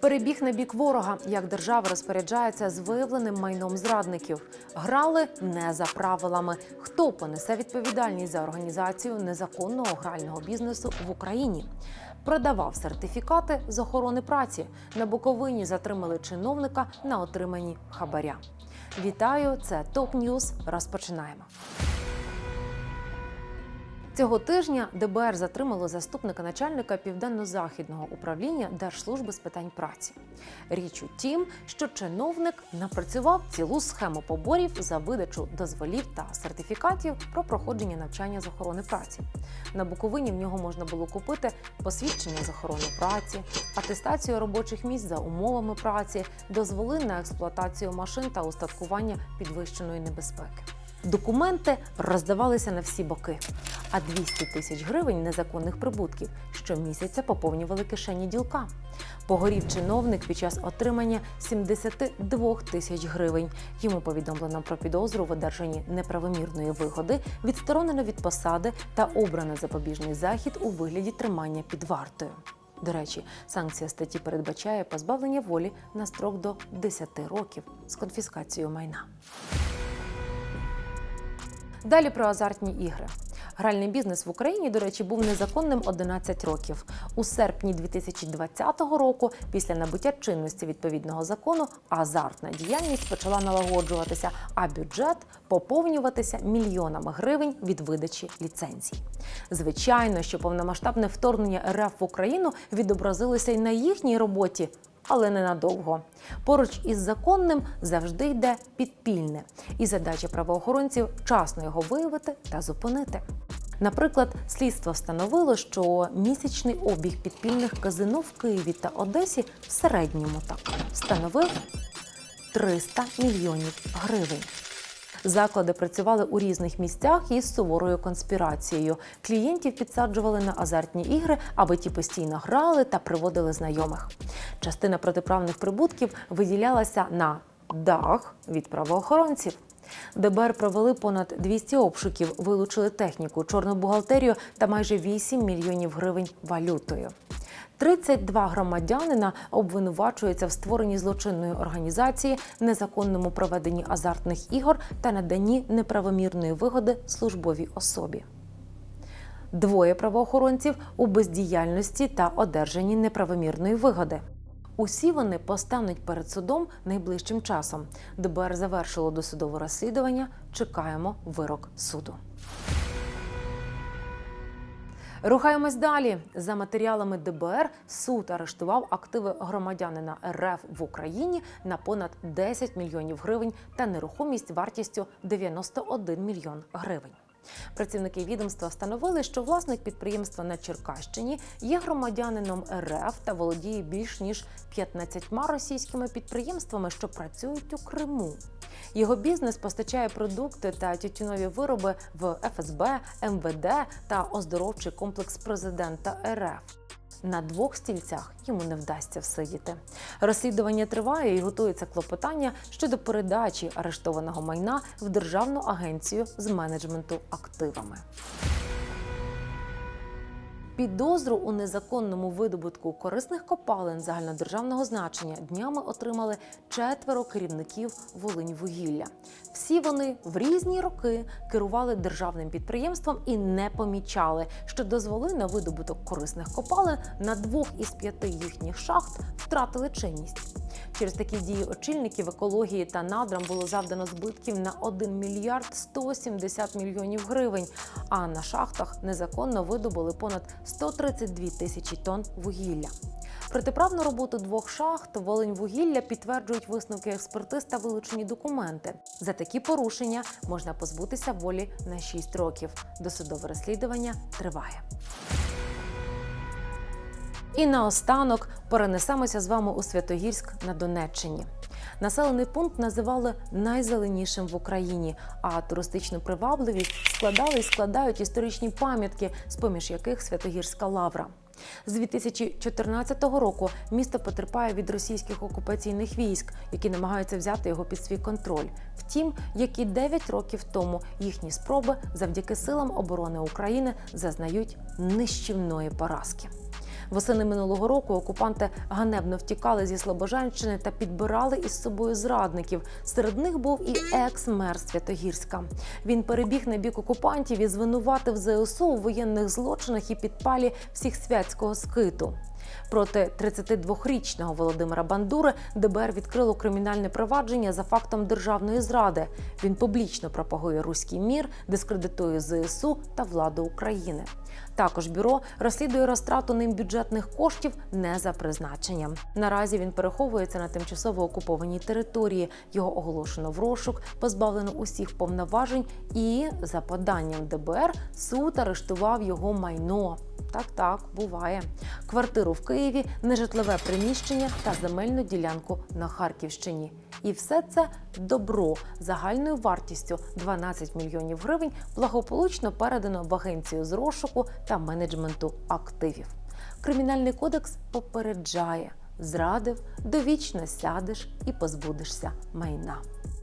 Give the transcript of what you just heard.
Перебіг на бік ворога, як держава розпоряджається з виявленим майном зрадників. Грали не за правилами. Хто понесе відповідальність за організацію незаконного грального бізнесу в Україні? Продавав сертифікати з охорони праці. На Буковині затримали чиновника на отриманні хабаря. Вітаю! Це ТОП Ньюз. Розпочинаємо. Цього тижня ДБР затримало заступника начальника південно-західного управління Держслужби з питань праці. Річ у тім, що чиновник напрацював цілу схему поборів за видачу дозволів та сертифікатів про проходження навчання з охорони праці. На Буковині в нього можна було купити посвідчення з охорони праці, атестацію робочих місць за умовами праці, дозволи на експлуатацію машин та устаткування підвищеної небезпеки. Документи роздавалися на всі боки, а 200 тисяч гривень незаконних прибутків щомісяця поповнювали кишені ділка. Погорів чиновник під час отримання 72 тисяч гривень. Йому повідомлено про підозру в одержанні неправомірної вигоди, відсторонено від посади та обрано запобіжний захід у вигляді тримання під вартою. До речі, санкція статті передбачає позбавлення волі на строк до 10 років з конфіскацією майна. Далі про азартні ігри. Гральний бізнес в Україні, до речі, був незаконним 11 років. У серпні 2020 року, після набуття чинності відповідного закону, азартна діяльність почала налагоджуватися, а бюджет поповнюватися мільйонами гривень від видачі ліцензій. Звичайно, що повномасштабне вторгнення РФ в Україну відобразилося й на їхній роботі але ненадовго. Поруч із законним завжди йде підпільне, і задача правоохоронців вчасно його виявити та зупинити. Наприклад, слідство встановило, що місячний обіг підпільних казино в Києві та Одесі в середньому так становив 300 мільйонів гривень. Заклади працювали у різних місцях із суворою конспірацією. Клієнтів підсаджували на азартні ігри, аби ті постійно грали та приводили знайомих. Частина протиправних прибутків виділялася на дах від правоохоронців. ДБР провели понад 200 обшуків, вилучили техніку, чорну бухгалтерію та майже 8 мільйонів гривень валютою. 32 громадянина обвинувачуються в створенні злочинної організації, незаконному проведенні азартних ігор та наданні неправомірної вигоди службовій особі. Двоє правоохоронців у бездіяльності та одержанні неправомірної вигоди. Усі вони постануть перед судом найближчим часом. ДБР завершило досудове розслідування. Чекаємо вирок суду. Рухаємось далі. За матеріалами ДБР суд арештував активи громадянина РФ в Україні на понад 10 мільйонів гривень та нерухомість вартістю 91 мільйон гривень. Працівники відомства встановили, що власник підприємства на Черкащині є громадянином РФ та володіє більш ніж 15 російськими підприємствами, що працюють у Криму. Його бізнес постачає продукти та тютюнові вироби в ФСБ, МВД та оздоровчий комплекс президента РФ. На двох стільцях йому не вдасться всидіти. Розслідування триває і готується клопотання щодо передачі арештованого майна в Державну агенцію з менеджменту активами. Підозру у незаконному видобутку корисних копалин загальнодержавного значення днями отримали четверо керівників Волиньвугілля. Всі вони в різні роки керували державним підприємством і не помічали, що дозволи на видобуток корисних копалин на двох із п'яти їхніх шахт втратили чинність. Через такі дії очільників екології та надрам було завдано збитків на 1 мільярд 170 мільйонів гривень. А на шахтах незаконно видобули понад 132 тисячі тонн вугілля. Протиправну роботу двох шахт Волиньвугілля підтверджують висновки експертиз та вилучені документи. За такі порушення можна позбутися волі на 6 років. Досудове розслідування триває. І наостанок перенесемося з вами у Святогірськ на Донеччині. Населений пункт називали найзеленішим в Україні, а туристичну привабливість складали і складають історичні пам'ятки, з поміж яких Святогірська лавра. З 2014 року місто потерпає від російських окупаційних військ, які намагаються взяти його під свій контроль. Втім, як і 9 років тому їхні спроби завдяки силам оборони України зазнають нищівної поразки. Восени минулого року окупанти ганебно втікали зі Слобожанщини та підбирали із собою зрадників. Серед них був і екс-мер Святогірська. Він перебіг на бік окупантів і звинуватив ЗСУ у воєнних злочинах і підпалі всіх святського скиту. Проти 32-річного Володимира Бандури ДБР відкрило кримінальне провадження за фактом державної зради. Він публічно пропагує руський мір, дискредитує ЗСУ та владу України. Також бюро розслідує розтрату ним бюджетних коштів не за призначенням. Наразі він переховується на тимчасово окупованій території. Його оголошено в розшук, позбавлено усіх повноважень, і за поданням ДБР суд арештував його майно. Так, так, буває. Квартиру в Києві, нежитлове приміщення та земельну ділянку на Харківщині. І все це добро загальною вартістю 12 мільйонів гривень благополучно передано в агенцію з розшуку та менеджменту активів. Кримінальний кодекс попереджає: зрадив, довічно сядеш і позбудешся майна.